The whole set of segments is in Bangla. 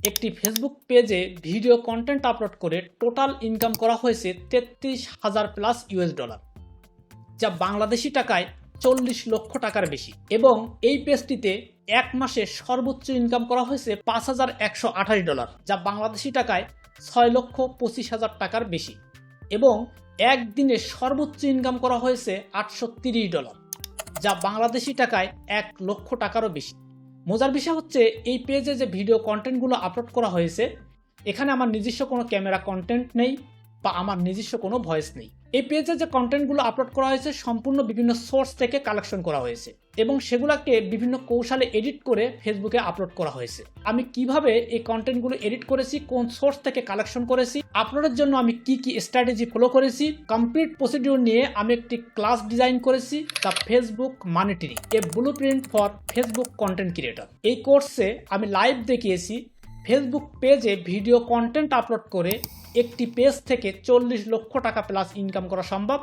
একটি ফেসবুক পেজে ভিডিও কন্টেন্ট আপলোড করে টোটাল ইনকাম করা হয়েছে তেত্রিশ হাজার প্লাস ইউএস ডলার যা বাংলাদেশি টাকায় চল্লিশ লক্ষ টাকার বেশি। এবং এই পেজটিতে এক মাসে সর্বোচ্চ ইনকাম করা হয়েছে পাঁচ হাজার একশো আঠাশ ডলার যা বাংলাদেশি টাকায় ছয় লক্ষ পঁচিশ হাজার টাকার বেশি। এবং একদিনে সর্বোচ্চ ইনকাম করা হয়েছে আটশো ডলার যা বাংলাদেশি টাকায় এক লক্ষ টাকারও বেশি। মজার বিষয় হচ্ছে, এই পেজে যে ভিডিও কন্টেন্টগুলো আপলোড করা হয়েছে, এখানে আমার নিজস্ব কোনো ক্যামেরা কন্টেন্ট নেই বা আমার নিজস্ব কোনো ভয়েস নেই। এই পেজে যে কন্টেন্টগুলো আপলোড করা হয়েছে, সম্পূর্ণ বিভিন্ন সোর্স থেকে কালেকশন করা হয়েছে। এবং সেগুলোকে বিভিন্ন কৌশলে এডিট করে ফেসবুকে আপলোড করা হয়েছে। আমি কীভাবে এই কন্টেন্টগুলো এডিট করেছি, কোন সোর্স থেকে কালেকশন করেছি আপলোডের জন্য আমি কি কি স্ট্র্যাটেজি ফলো করেছি কমপ্লিট প্রসিডিউর নিয়ে আমি একটি ক্লাস ডিজাইন করেছি the Facebook monetary a blueprint for Facebook content creator এই কোর্সে আমি লাইভ দেখিয়েছি ফেসবুক পেজে ভিডিও কন্টেন্ট আপলোড করে একটি পেজ থেকে চল্লিশ লক্ষ টাকা প্লাস ইনকাম করা সম্ভব।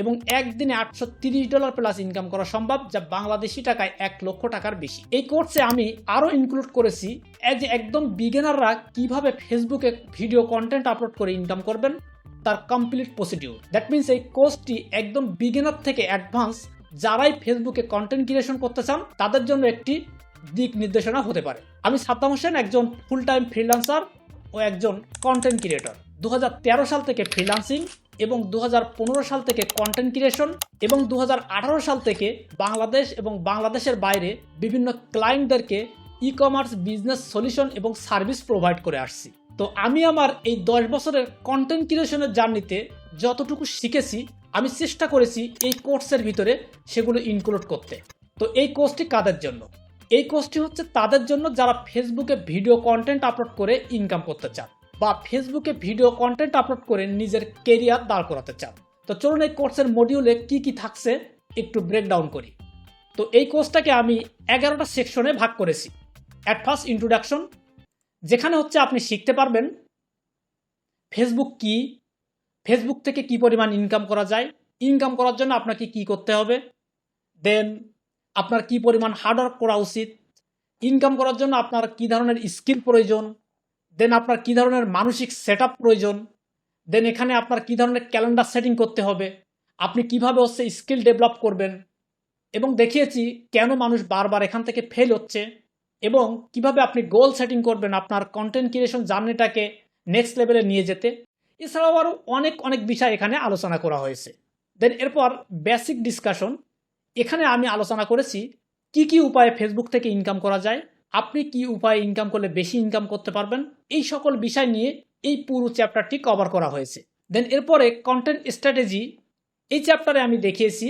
এবং একদিনে আটশো তিরিশ ডলার প্লাস ইনকাম করা সম্ভব, যা বাংলাদেশি টাকায় এক লক্ষ টাকার বেশি। এই কোর্সে আমি আরও ইনক্লুড করেছি এজ একদম বিগিনাররা কীভাবে ফেসবুকে ভিডিও কন্টেন্ট আপলোড করে ইনকাম করবেন, তার কমপ্লিট প্রসিডিউর দ্যাট মিনস এই কোর্সটি একদম বিগিনার থেকে অ্যাডভান্স যারাই ফেসবুকে কন্টেন্ট ক্রিয়েশন করতে চান, তাদের জন্য একটি দিক নির্দেশনা হতে পারে। আমি সাদ্দাম হোসেন, একজন ফুল টাইম ফ্রিল্যান্সার ও একজন কন্টেন্ট ক্রিয়েটর দু হাজার তেরো সাল থেকে ফ্রিল্যান্সিং এবং দু হাজার পনেরো সাল থেকে কন্টেন্ট ক্রিয়েশন এবং দু হাজার আঠারো সাল থেকে বাংলাদেশ এবং বাংলাদেশের বাইরে বিভিন্ন ক্লায়েন্টদেরকে ই কমার্স বিজনেস সলিউশন এবং সার্ভিস প্রোভাইড করে আসছি। তো আমি আমার এই দশ বছরের কন্টেন্ট ক্রিয়েশনের জার্নিতে যতটুকু শিখেছি, আমি চেষ্টা করেছি এই কোর্সের ভিতরে সেগুলো ইনক্লুড করতে। তো এই কোর্সটি কাদের জন্য? এই কোর্সটি হচ্ছে তাদের জন্য যারা ফেসবুকে ভিডিও কন্টেন্ট আপলোড করে ইনকাম করতে চান। বা ফেসবুকে ভিডিও কন্টেন্ট আপলোড করে নিজের কেরিয়ার দাঁড় করাতে চান। তো চলুন এই কোর্সের মডিউলে কি কি থাকছে একটু ব্রেকডাউন করি। তো এই কোর্সটাকে আমি এগারোটা সেকশনে ভাগ করেছি। অ্যাট ফার্স্ট ইন্ট্রোডাকশন যেখানে হচ্ছে আপনি শিখতে পারবেন ফেসবুক কি ফেসবুক থেকে কি পরিমাণ ইনকাম করা যায় ইনকাম করার জন্য আপনাকে কি করতে হবে দেন আপনার কি পরিমাণ হার্ডওয়ার্ক করা উচিত ইনকাম করার জন্য আপনার কি ধরনের স্কিল প্রয়োজন দেন আপনার কি ধরনের মানসিক সেট প্রয়োজন? দেন এখানে আপনার কি ধরনের ক্যালেন্ডার সেটিং করতে হবে? আপনি কীভাবে হচ্ছে স্কিল ডেভেলপ করবেন? এবং দেখিয়েছি কেন মানুষ বারবার এখান থেকে ফেল হচ্ছে এবং কীভাবে আপনি গোল সেটিং করবেন আপনার কন্টেন্ট ক্রিয়েশন জার্নিটাকে নেক্সট লেভেলে নিয়ে যেতে। এছাড়াও আরও অনেক অনেক বিষয় এখানে আলোচনা করা হয়েছে। দেন এরপর বেসিক ডিসকাশন এখানে আমি আলোচনা করেছি কি কি উপায়ে ফেসবুক থেকে ইনকাম করা যায় আপনি কি উপায়ে ইনকাম করলে বেশি ইনকাম করতে পারবেন? এই সকল বিষয় নিয়ে এই পুরো চ্যাপ্টারটি কভার করা হয়েছে। দেন এরপরে কন্টেন্ট স্ট্র্যাটেজি এই চ্যাপ্টারে আমি দেখিয়েছি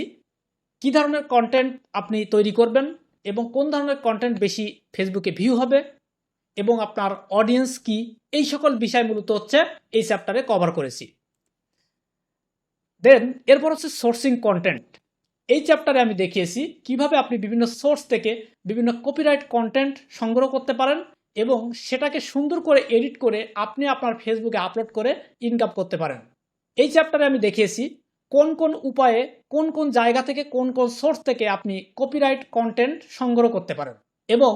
কি ধরনের কন্টেন্ট আপনি তৈরি করবেন এবং কোন ধরনের কন্টেন্ট বেশি ফেসবুকে ভিউ হবে এবং আপনার অডিয়েন্স কি? এই সকল বিষয় মূলত হচ্ছে এই চ্যাপ্টারে কভার করেছি। দেন এরপর হচ্ছে সোর্সিং কন্টেন্ট এই চ্যাপ্টারে আমি দেখিয়েছি কীভাবে আপনি বিভিন্ন সোর্স থেকে বিভিন্ন কপিরাইট কন্টেন্ট সংগ্রহ করতে পারেন এবং সেটাকে সুন্দর করে এডিট করে আপনি আপনার ফেসবুকে আপলোড করে ইনকাম করতে পারেন। এই চ্যাপ্টারে আমি দেখিয়েছি কোন কোন উপায়ে, কোন কোন জায়গা থেকে, কোন কোন সোর্স থেকে আপনি কপিরাইট কন্টেন্ট সংগ্রহ করতে পারেন এবং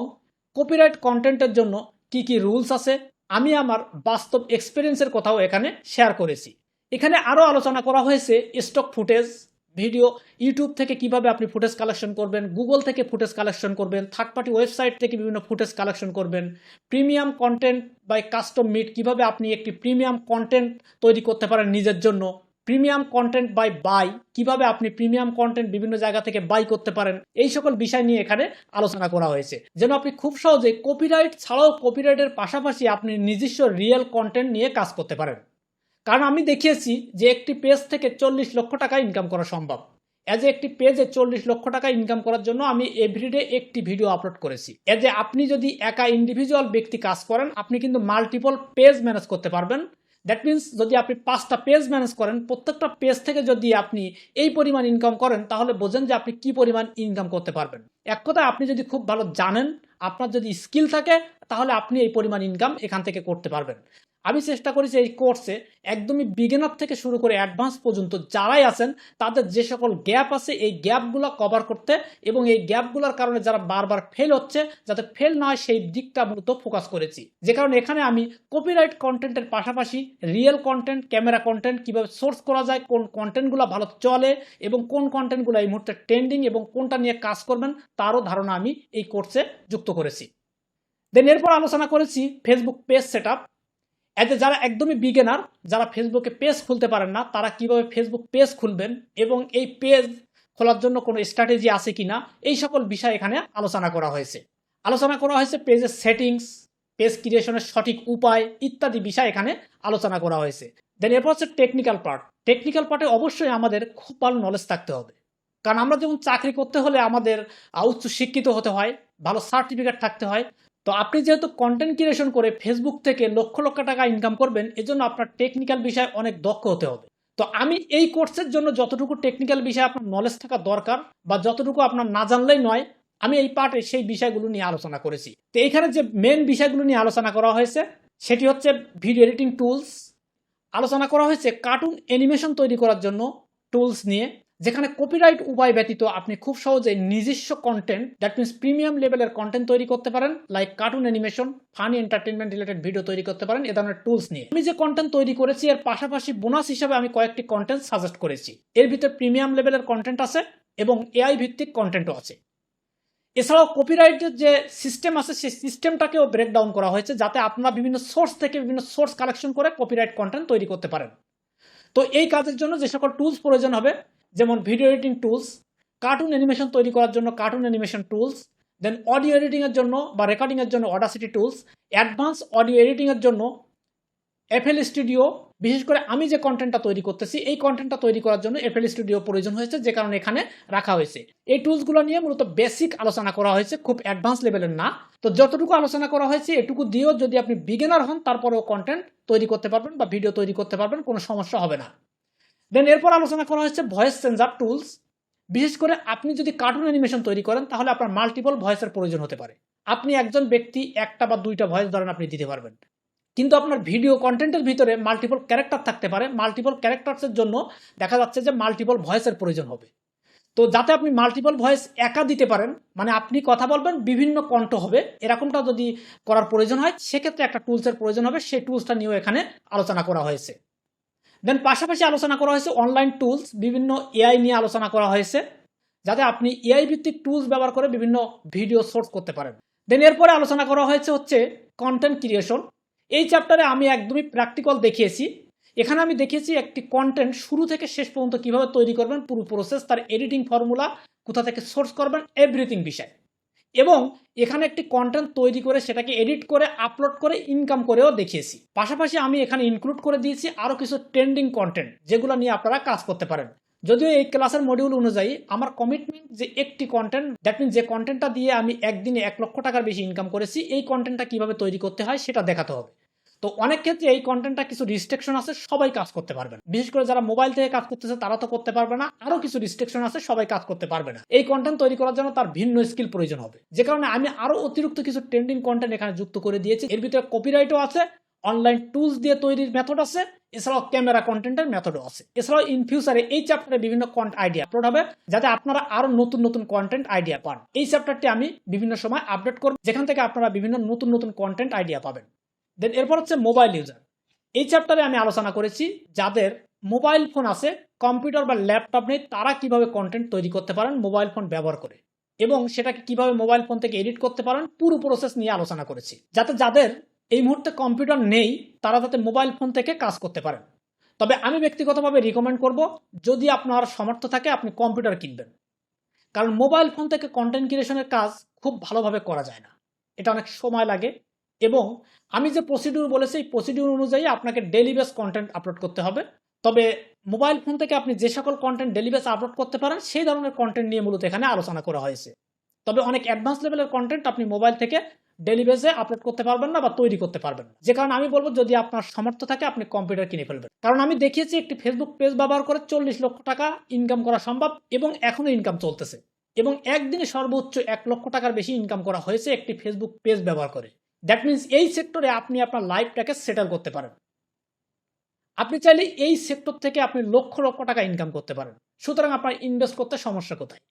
কপিরাইট কন্টেন্টের জন্য কি কি রুলস আছে, আমি আমার বাস্তব এক্সপিরিয়েন্সের কথাও এখানে শেয়ার করেছি। এখানে আরও আলোচনা করা হয়েছে স্টক ফুটেজ ভিডিও ইউটিউব থেকে কীভাবে আপনি ফুটেজ কালেকশন করবেন গুগল থেকে ফুটেজ কালেকশন করবেন থার্ড পার্টি ওয়েবসাইট থেকে বিভিন্ন ফুটেজ কালেকশন করবেন premium content by custom made কীভাবে আপনি একটি প্রিমিয়াম কন্টেন্ট তৈরি করতে পারেন নিজের জন্য প্রিমিয়াম কন্টেন্ট বাই বাই কীভাবে আপনি প্রিমিয়াম কন্টেন্ট বিভিন্ন জায়গা থেকে বাই করতে পারেন, এই সকল বিষয় নিয়ে এখানে আলোচনা করা হয়েছে। যেন আপনি খুব সহজে কপিরাইট ছাড়াও কপিরাইটের পাশাপাশি আপনি নিজস্ব রিয়েল কন্টেন্ট নিয়ে কাজ করতে পারেন। কারণ আমি দেখিয়েছি যে একটি পেজ থেকে চল্লিশ লক্ষ টাকা ইনকাম করা সম্ভব। অ্যাজ একটি পেজে চল্লিশ লক্ষ টাকা ইনকাম করার জন্য আমি এভরিডে একটি ভিডিও আপলোড করেছি। অ্যাজ এ আপনি যদি একা ইন্ডিভিজুয়াল ব্যক্তি কাজ করেন, আপনি কিন্তু মাল্টিপল পেজ ম্যানেজ করতে পারবেন। দ্যাট মিন্স যদি আপনি পাঁচটা পেজ ম্যানেজ করেন, প্রত্যেকটা পেজ থেকে যদি আপনি এই পরিমাণ ইনকাম করেন, তাহলে বোঝেন যে আপনি কি পরিমাণ ইনকাম করতে পারবেন। এক কথায় আপনি যদি খুব ভালো জানেন, আপনার যদি স্কিল থাকে, তাহলে আপনি এই পরিমাণ ইনকাম এখান থেকে করতে পারবেন। আমি চেষ্টা করেছি এই কোর্সে একদমই বিগিনার থেকে শুরু করে অ্যাডভান্স পর্যন্ত যারাই আছেন, তাদের যে সকল গ্যাপ আছে, এই গ্যাপগুলো কভার করতে এবং এই গ্যাপগুলোর কারণে যারা বারবার ফেল হচ্ছে, যাতে ফেল না হয়, সেই দিকটা মূলত ফোকাস করেছি। যে কারণে এখানে আমি কপিরাইট কন্টেন্টের পাশাপাশি রিয়েল কন্টেন্ট ক্যামেরা কন্টেন্ট কীভাবে সোর্স করা যায়, কোন কন্টেন্টগুলো ভালো চলে এবং কোন কন্টেন্টগুলো এই মুহূর্তে ট্রেন্ডিং এবং কোনটা নিয়ে কাজ করবেন, তারও ধারণা আমি এই কোর্সে যুক্ত করেছি। দেন এরপর আলোচনা করেছি ফেসবুক পেজ সেট এতে যারা একদমই বিগেনার যারা ফেসবুকে পেজ খুলতে পারেন না, তারা কীভাবে ফেসবুক পেজ খুলবেন এবং এই পেজ খোলার জন্য কোনো স্ট্র্যাটেজি আছে কিনা, এই সকল বিষয় এখানে আলোচনা করা হয়েছে। আলোচনা করা হয়েছে পেজের সেটিংস পেজ ক্রিয়েশনের সঠিক উপায় ইত্যাদি বিষয় এখানে আলোচনা করা হয়েছে। দেন এরপর হচ্ছে টেকনিক্যাল পার্ট টেকনিক্যাল পার্টে অবশ্যই আমাদের খুব ভালো নলেজ থাকতে হবে। কারণ আমরা যেমন চাকরি করতে হলে আমাদের উচ্চ শিক্ষিত হতে হয়, ভালো সার্টিফিকেট থাকতে হয় তো আপনি যেহেতু কন্টেন্ট ক্রিয়েশন করে ফেসবুক থেকে লক্ষ লক্ষ টাকা ইনকাম করবেন, এজন্য আপনার টেকনিক্যাল বিষয়ে অনেক দক্ষ হতে হবে। তো আমি এই কোর্সের জন্য যতটুকু টেকনিক্যাল বিষয়ে আপনার নলেজ থাকা দরকার বা যতটুকু আপনার না জানলেই নয়, আমি এই পার্টে সেই বিষয়গুলো নিয়ে আলোচনা করেছি। তো এখানে যে মেন বিষয়গুলো নিয়ে আলোচনা করা হয়েছে, সেটি হচ্ছে ভিডিও এডিটিং টুলস আলোচনা করা হয়েছে কার্টুন অ্যানিমেশন তৈরি করার জন্য টুলস নিয়ে। যেখানে কপিরাইট উপায় ব্যতীত আপনি খুব সহজে নিজস্ব কন্টেন্ট দ্যাট মিনস প্রিমিয়াম লেভেলের কন্টেন্ট তৈরি করতে পারেন like cartoon animation funny entertainment related video তৈরি করতে পারেন, এ ধরনের টুলস নিয়ে। আমি যে কন্টেন্ট তৈরি করেছি, এর পাশাপাশি বোনাস হিসাবে আমি কয়েকটি কন্টেন্ট সাজেস্ট করেছি। এর ভিতরে প্রিমিয়াম লেভেলের কন্টেন্ট আছে এবং এআই ভিত্তিক কন্টেন্টও আছে। এছাড়াও কপিরাইটের যে সিস্টেম আছে, সেই সিস্টেমটাকেও ব্রেকডাউন করা হয়েছে, যাতে আপনারা বিভিন্ন সোর্স থেকে বিভিন্ন সোর্স কালেকশন করে কপিরাইট কন্টেন্ট তৈরি করতে পারেন। তো এই কাজের জন্য যে সকল টুলস প্রয়োজন হবে যেমন video editing tools cartoon animation তৈরি করার জন্য cartoon animation tools then audio এডিটিংয়ের জন্য বা রেকর্ডিংয়ের জন্য অডাসিটি টুলস অ্যাডভান্স অডিও এডিটিংয়ের জন্য এফএল স্টুডিও বিশেষ করে আমি যে কন্টেন্টটা তৈরি করতেছি, এই কন্টেন্টটা তৈরি করার জন্য এফএল স্টুডিও প্রয়োজন হয়েছে, যে কারণে এখানে রাখা হয়েছে। এই টুলসগুলো নিয়ে মূলত বেসিক আলোচনা করা হয়েছে, খুব অ্যাডভান্স লেভেলের না। তো যতটুকু আলোচনা করা হয়েছে, এটুকু দিয়েও যদি আপনি বিগিনার হন, তারপরেও কন্টেন্ট তৈরি করতে পারবেন বা ভিডিও তৈরি করতে পারবেন, কোনো সমস্যা হবে না। দেন এরপর আলোচনা করা হয়েছে ভয়েস সেন্সার টুলস বিশেষ করে আপনি যদি কার্টুন অ্যানিমেশন তৈরি করেন, তাহলে আপনার মাল্টিপল ভয়েসের প্রয়োজন হতে পারে। আপনি একজন ব্যক্তি, একটা বা দুইটা ভয়েস ধরেন আপনি দিতে পারবেন। কিন্তু আপনার ভিডিও কন্টেন্টের ভিতরে মাল্টিপল ক্যারেক্টার থাকতে পারে। মাল্টিপল ক্যারেক্টার্সের জন্য দেখা যাচ্ছে যে মাল্টিপল ভয়েসের প্রয়োজন হবে। তো যাতে আপনি মাল্টিপল ভয়েস একা দিতে পারেন মানে আপনি কথা বলবেন, বিভিন্ন কণ্ঠ হবে, এরকমটা যদি করার প্রয়োজন হয়, সেক্ষেত্রে একটা টুলসের প্রয়োজন হবে। সেই টুলসটা নিয়েও এখানে আলোচনা করা হয়েছে। দেন পাশাপাশি আলোচনা করা হয়েছে অনলাইন টুলস বিভিন্ন এআই নিয়ে আলোচনা করা হয়েছে, যাতে আপনি এআই ভিত্তিক টুলস ব্যবহার করে বিভিন্ন ভিডিও সোর্স করতে পারেন। দেন এরপরে আলোচনা করা হয়েছে হচ্ছে কন্টেন্ট ক্রিয়েশন এই চ্যাপ্টারে আমি একদমই প্র্যাকটিক্যাল দেখিয়েছি। এখানে আমি দেখিয়েছি একটি কন্টেন্ট শুরু থেকে শেষ পর্যন্ত কীভাবে তৈরি করবেন, পুরো প্রসেস তার এডিটিং ফর্মুলা কোথা থেকে সোর্স করবেন এভরিথিং বিষয়। এবং এখানে একটি কন্টেন্ট তৈরি করে সেটাকে এডিট করে আপলোড করে ইনকাম করেও দেখিয়েছি। পাশাপাশি আমি এখানে ইনক্লুড করে দিয়েছি আরও কিছু ট্রেন্ডিং কন্টেন্ট যেগুলো নিয়ে আপনারা কাজ করতে পারেন। যদিও এই ক্লাসের মডিউল অনুযায়ী আমার কমিটমেন্ট যে একটি কন্টেন্ট দ্যাট মিন যে কন্টেন্টটা দিয়ে আমি একদিনে এক লক্ষ টাকার বেশি ইনকাম করেছি, এই কন্টেন্টটা কীভাবে তৈরি করতে হয় সেটা দেখাতে হবে। তো অনেক ক্ষেত্রে এই কন্টেন্টটা কিছু রিস্ট্রিকশন আছে, সবাই কাজ করতে পারবে না। বিশেষ করে যারা মোবাইল থেকে কাজ করতেছে, তারা তো করতে পারবে না। আরও কিছু রিস্ট্রিকশন আছে, সবাই কাজ করতে পারবে না। এই কন্টেন্ট তৈরি করার জন্য তার ভিন্ন স্কিল প্রয়োজন হবে। যে কারণে আমি আরও অতিরিক্ত কিছু ট্রেন্ডিং কন্টেন্ট এখানে যুক্ত করে দিয়েছি। এর ভিতরে কপিরাইটও আছে অনলাইন টুলস দিয়ে তৈরির মেথড আছে, এছাড়াও ক্যামেরা কন্টেন্টের মেথডও আছে। এছাড়াও ইন ফিউচারে এই চ্যাপ্টারে বিভিন্ন কন্ট আইডিয়া আপলোড হবে, যাতে আপনারা আরও নতুন নতুন কন্টেন্ট আইডিয়া পান। এই চ্যাপ্টারটি আমি বিভিন্ন সময় আপডেট করব, যেখান থেকে আপনারা বিভিন্ন নতুন নতুন কন্টেন্ট আইডিয়া পাবেন। দেন এরপর হচ্ছে মোবাইল ইউজার এই চ্যাপ্টারে আমি আলোচনা করেছি যাদের মোবাইল ফোন আছে কম্পিউটার বা ল্যাপটপ নেই, তারা কীভাবে কন্টেন্ট তৈরি করতে পারেন মোবাইল ফোন ব্যবহার করে। এবং সেটাকে কীভাবে মোবাইল ফোন থেকে এডিট করতে পারেন, পুরো প্রসেস নিয়ে আলোচনা করেছি। যাতে যাদের এই মুহূর্তে কম্পিউটার নেই, তারা যাতে মোবাইল ফোন থেকে কাজ করতে পারেন। তবে আমি ব্যক্তিগতভাবে রিকমেন্ড করব, যদি আপনার সামর্থ্য থাকে, আপনি কম্পিউটার কিনবেন। কারণ মোবাইল ফোন থেকে কন্টেন্ট ক্রিয়েশনের কাজ খুব ভালোভাবে করা যায় না। এটা অনেক সময় লাগে এবং আমি যে প্রসিডিউর বলেছি, এই প্রসিডিউর অনুযায়ী আপনাকে ডেলি বেস কন্টেন্ট আপলোড করতে হবে। তবে মোবাইল ফোন থেকে আপনি যে সকল কন্টেন্ট ডেলি বেস আপলোড করতে পারেন, সেই ধরনের কন্টেন্ট নিয়ে মূলত এখানে আলোচনা করা হয়েছে। তবে অনেক অ্যাডভান্স লেভেলের কন্টেন্ট আপনি মোবাইল থেকে ডেলি বেসে আপলোড করতে পারবেন না বা তৈরি করতে পারবেন না। যে কারণে আমি বলব, যদি আপনার সামর্থ্য থাকে, আপনি কম্পিউটার কিনে ফেলবেন। কারণ আমি দেখিয়েছি, একটি ফেসবুক পেজ ব্যবহার করে চল্লিশ লক্ষ টাকা ইনকাম করা সম্ভব এবং এখনও ইনকাম চলতেছে। এবং একদিনে সর্বোচ্চ এক লক্ষ টাকার বেশি ইনকাম করা হয়েছে একটি ফেসবুক পেজ ব্যবহার করে। দ্যাট মিন্স এই সেক্টরে আপনি আপনার লাইফটাকে সেটেল করতে পারেন। আপনি চাইলে এই সেক্টর থেকে আপনি লক্ষ লক্ষ টাকা ইনকাম করতে পারেন। সুতরাং আপনার ইনভেস্ট করতে সমস্যা কোথায়?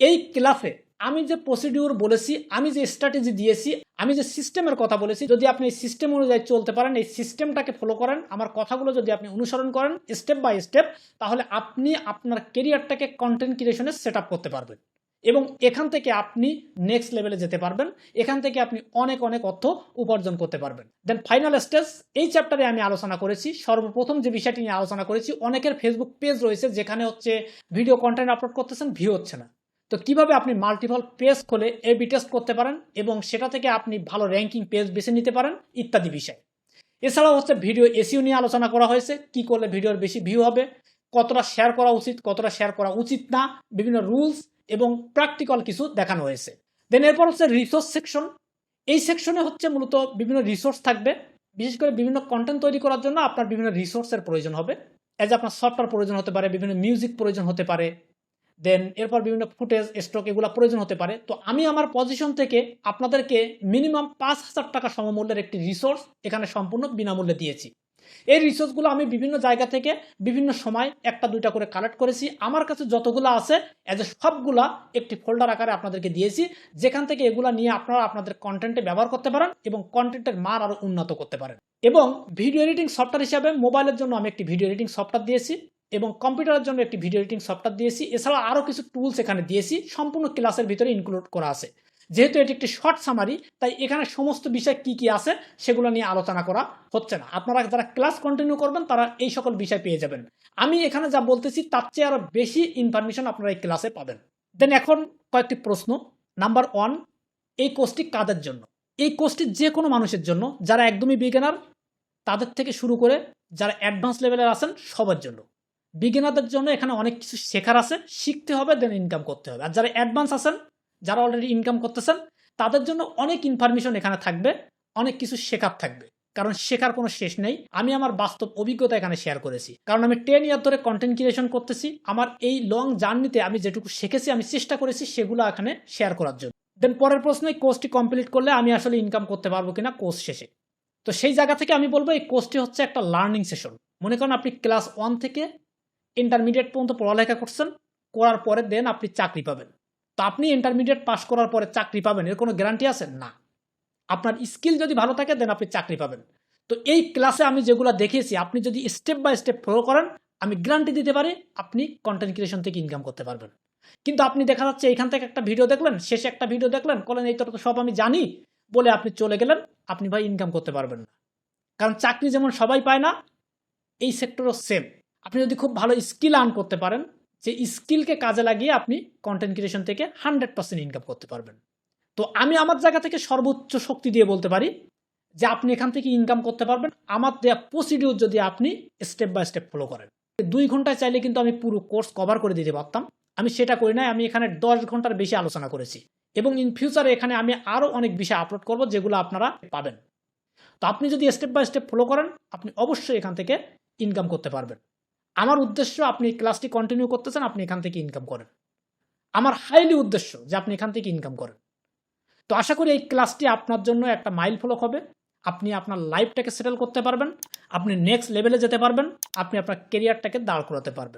এই ক্লাসে আমি যে প্রসিডিউর বলেছি, আমি যে স্ট্র্যাটেজি দিয়েছি, আমি যে সিস্টেমের কথা বলেছি, যদি আপনি এই সিস্টেম অনুযায়ী চলতে পারেন, এই সিস্টেমটাকে ফলো করেন, আমার কথাগুলো যদি আপনি অনুসরণ করেন স্টেপ বাই স্টেপ তাহলে আপনি আপনার কেরিয়ারটাকে কন্টেন্ট ক্রিয়েশনে সেট করতে পারবেন। এবং এখান থেকে আপনি নেক্সট লেভেলে যেতে পারবেন। এখান থেকে আপনি অনেক অনেক অর্থ উপার্জন করতে পারবেন। দেন ফাইনাল স্টেজ এই চ্যাপ্টারে আমি আলোচনা করেছি। সর্বপ্রথম যে বিষয়টি নিয়ে আলোচনা করেছি, অনেকের ফেসবুক পেজ রয়েছে যেখানে হচ্ছে ভিডিও কন্টেন্ট আপলোড করতেছেন ভিউ হচ্ছে না। তো কীভাবে আপনি মাল্টিপল পেজ খোলে এ বি টেস্ট করতে পারেন এবং সেটা থেকে আপনি ভালো র্যাঙ্কিং পেজ বেছে নিতে পারেন, ইত্যাদি বিষয়। এছাড়াও হচ্ছে ভিডিও এসিও নিয়ে আলোচনা করা হয়েছে, কি করলে ভিডিওর বেশি ভিউ হবে, কতটা শেয়ার করা উচিত, কতটা শেয়ার করা উচিত না, বিভিন্ন রুলস এবং প্র্যাকটিক্যাল কিছু দেখানো হয়েছে। দেন এরপর হচ্ছে রিসোর্স সেকশন এই সেকশনে হচ্ছে মূলত বিভিন্ন রিসোর্স থাকবে। বিশেষ করে বিভিন্ন কন্টেন্ট তৈরি করার জন্য আপনার বিভিন্ন রিসোর্সের প্রয়োজন হবে। অ্যাজ আপনার সফটওয়্যার প্রয়োজন হতে পারে, বিভিন্ন মিউজিক প্রয়োজন হতে পারে। দেন এরপর বিভিন্ন ফুটেজ স্টক এগুলো প্রয়োজন হতে পারে। তো আমি আমার পজিশন থেকে আপনাদেরকে মিনিমাম পাঁচ হাজার টাকা সমমূল্যের একটি রিসোর্স এখানে সম্পূর্ণ বিনামূল্যে দিয়েছি। এই রিসোর্সগুলো আমি বিভিন্ন জায়গা থেকে বিভিন্ন সময় একটা দুইটা করে কালেক্ট করেছি। আমার কাছে যতগুলো আছে অ্যাজ এ সবগুলা একটি ফোল্ডার আকারে আপনাদেরকে দিয়েছি। যেখান থেকে এগুলা নিয়ে আপনারা আপনাদের কন্টেন্টে ব্যবহার করতে পারেন এবং কন্টেন্টের মান আরও উন্নত করতে পারেন। এবং ভিডিও এডিটিং সফটওয়্যার হিসাবে মোবাইলের জন্য আমি একটি ভিডিও এডিটিং সফটওয়্যার দিয়েছি এবং কম্পিউটারের জন্য একটি ভিডিও এডিটিং সফটওয়্যার দিয়েছি। এছাড়া আরও কিছু টুলস এখানে দিয়েছি। সম্পূর্ণ ক্লাসের ভিতরে ইনক্লুড করা আছে। যেহেতু এটি একটি শর্ট সামারি তাই এখানে সমস্ত বিষয় কি কি আছে সেগুলো নিয়ে আলোচনা করা হচ্ছে না। আপনারা যারা ক্লাস কন্টিনিউ করবেন, তারা এই সকল বিষয় পেয়ে যাবেন। আমি এখানে যা বলতেছি, তার চেয়ে আরও বেশি ইনফরমেশন আপনারা এই ক্লাসে পাবেন। দেন এখন কয়েকটি প্রশ্ন। নাম্বার ওয়ান এই কোর্সটি কাদের জন্য? এই কোর্সটি যে কোনো মানুষের জন্য। যারা একদমই বিজ্ঞানার তাদের থেকে শুরু করে যারা অ্যাডভান্স লেভেলের আছেন, সবার জন্য। বিগিনারদের জন্য এখানে অনেক কিছু শেখার আছে, শিখতে হবে দেন ইনকাম করতে হবে। আর যারা অ্যাডভান্স আছেন যারা অলরেডি ইনকাম করতেছেন, তাদের জন্য অনেক ইনফরমেশন এখানে থাকবে, অনেক কিছু শেখার থাকবে। কারণ শেখার কোনো শেষ নেই। আমি আমার বাস্তব অভিজ্ঞতা এখানে শেয়ার করেছি। কারণ আমি টেন ইয়ার ধরে কন্টেন্ট ক্রিয়েশন করতেছি। আমার এই লং জার্নিতে আমি যেটুকু শিখেছি, আমি চেষ্টা করেছি সেগুলো এখানে শেয়ার করার জন্য। দেন পরের প্রশ্ন কোর্সটি কমপ্লিট করলে আমি আসলে ইনকাম করতে পারব কিনা কোর্স শেষে। তো সেই জায়গা থেকে আমি বলব, এই কোর্সটি হচ্ছে একটা লার্নিং সেশন মনে করেন আপনি ক্লাস ওয়ান থেকে ইন্টারমিডিয়েট পর্যন্ত পড়ালেখা করছেন, করার পরে দেন আপনি চাকরি পাবেন। তো আপনি ইন্টারমিডিয়েট পাস করার পরে চাকরি পাবেন, এর কোনো গ্যারান্টি আছে? না। আপনার স্কিল যদি ভালো থাকে দেন আপনি চাকরি পাবেন। তো এই ক্লাসে আমি যেগুলো দেখিয়েছি, আপনি যদি স্টেপ বাই স্টেপ ফলো করেন, আমি গ্যারান্টি দিতে পারি আপনি কন্টেন্ট ক্রিয়েশন থেকে ইনকাম করতে পারবেন। কিন্তু আপনি দেখা যাচ্ছে এখান থেকে একটা ভিডিও দেখলেন, শেষে একটা ভিডিও দেখলেন বলেন এই তো সব আমি জানি। বলে আপনি চলে গেলেন, আপনি ভাই ইনকাম করতে পারবেন না। কারণ চাকরি যেমন সবাই পায় না, এই সেক্টরও সেম আপনি যদি খুব ভালো স্কিল আর্ন করতে পারেন যে স্কিলকে কাজে লাগিয়ে আপনি কন্টেন্ট ক্রিয়েশন থেকে হান্ড্রেড পার্সেন্ট ইনকাম করতে পারবেন। তো আমি আমার জায়গা থেকে সর্বোচ্চ শক্তি দিয়ে বলতে পারি যে আপনি এখান থেকে ইনকাম করতে পারবেন। আমার দেওয়া প্রসিডিউর যদি আপনি স্টেপ বাই স্টেপ ফলো করেন। দুই ঘন্টায় চাইলে কিন্তু আমি পুরো কোর্স কভার করে দিতে পারতাম। আমি সেটা করি নাই, আমি এখানে দশ ঘণ্টার বেশি আলোচনা করেছি। এবং ইন ফিউচারে এখানে আমি আরও অনেক বিষয় আপলোড করব যেগুলো আপনারা পাবেন। তো আপনি যদি স্টেপ বাই স্টেপ ফলো করেন, আপনি অবশ্যই এখান থেকে ইনকাম করতে পারবেন। আমার উদ্দেশ্য আপনি এই ক্লাসটি কন্টিনিউ করতেছেন, আপনি এখান থেকে ইনকাম করেন। আমার হাইলি উদ্দেশ্য যে আপনি এখান থেকে ইনকাম করেন। তো আশা করি এই ক্লাসটি আপনার জন্য একটা মাইল ফলক হবে। আপনি আপনার লাইফটাকে সেটেল করতে পারবেন, আপনি নেক্সট লেভেলে যেতে পারবেন, আপনি আপনার কেরিয়ারটাকে দাঁড় করাতে পারবেন।